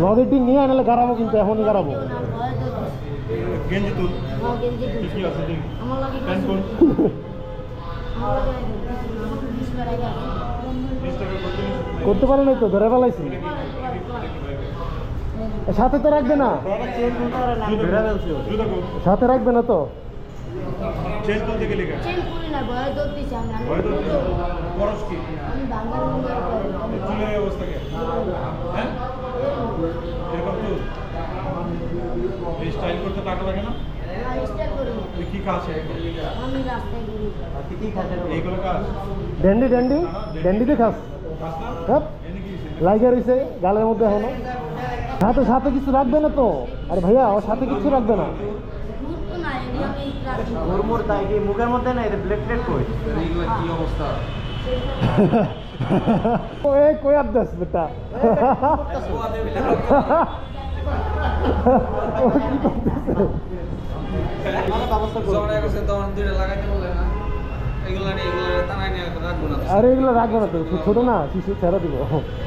নদীর নিয়ে আনলে গাড়াবো কিন্তু এখনই গাড়াবো। টাকা করতে করতে পারে নাই তো ধরে ফেলাইছি। সাথে তো রাখবে না। সাথে রাখবে না তো? তুলতে গেলে স্টাইল করতে টাকা লাগে না আর স্টাইল করি না। তুই কি কাজ আমি রাস্তায় ঘুরি। এইগুলো কাজ ড্যান্ডি ড্যান্ডি ড্যান্ডিতে খাস হ্যাঁ গালের মধ্যে এখনও সাথে সাথে কিছু রাখবে না তো আরে ভাইয়া ওর সাথে কিছু রাখবে না। মুরমুর তাই কি মুখের মধ্যে না এটা ব্লেড প্লেট কই কি অবস্থা ওই কই আবদাস বেটা ও কি করতেছে জমা করছে তখন দুইটা লাগাইতে বললে না এগুলো নিয়ে এগুলো টানাই নিয়ে রাখবো না আরে এগুলো রাখবে না তো ছোট না শিশু ছেড়ে দিব